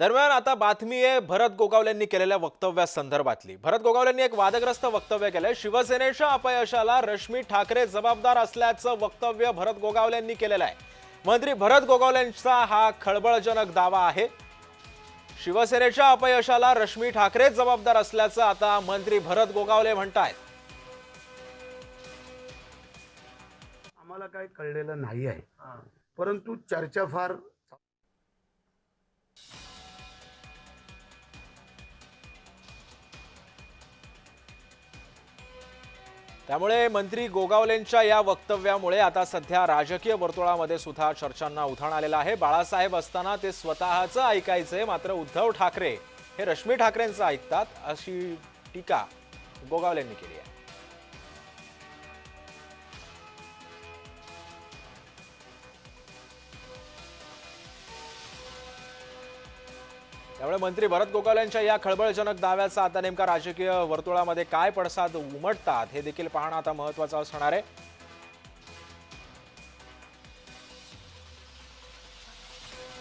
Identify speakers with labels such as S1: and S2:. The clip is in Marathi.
S1: दरम्यान आता बातमी आहे भरत गोगावलेंनी केलेल्या वक्तव्यासंदर्भातली भरत गोगावलेंनी एक वादग्रस्त वक्तव्य केलंय. शिवसेनेच्या अपयशाला रश्मी ठाकरे जबाबदार असल्याचं वक्तव्य भरत गोगावलेंनी केलेलं आहे. मंत्री भरत गोगावलेंचा हा खळबळजनक दावा आहे. शिवसेनेच्या अपयशाला रश्मी ठाकरेच जबाबदार असल्याचं आता मंत्री भरत गोगावले म्हणतायत.
S2: आम्हाला काही कळलेलं नाही आहे. परंतु चर्चा फार
S1: त्यामुळे मंत्री गोगावलेंच्या या वक्तव्यामुळे आता सध्या राजकीय वर्तुळामध्ये सुद्धा चर्चांना उधाण आलेलं आहे. बाळासाहेब असताना ते स्वतःचं ऐकायचंय मात्र उद्धव ठाकरे हे रश्मी ठाकरेंचं ऐकतात अशी टीका गोगावलेंनी केली आहे. त्यामुळे मंत्री भरत गोगावलेंच्या या खळबळजनक दाव्याचा आता नेमका राजकीय वर्तुळामध्ये काय पडसाद उमटतात हे देखील पाहणं आता महत्वाचं असणार आहे.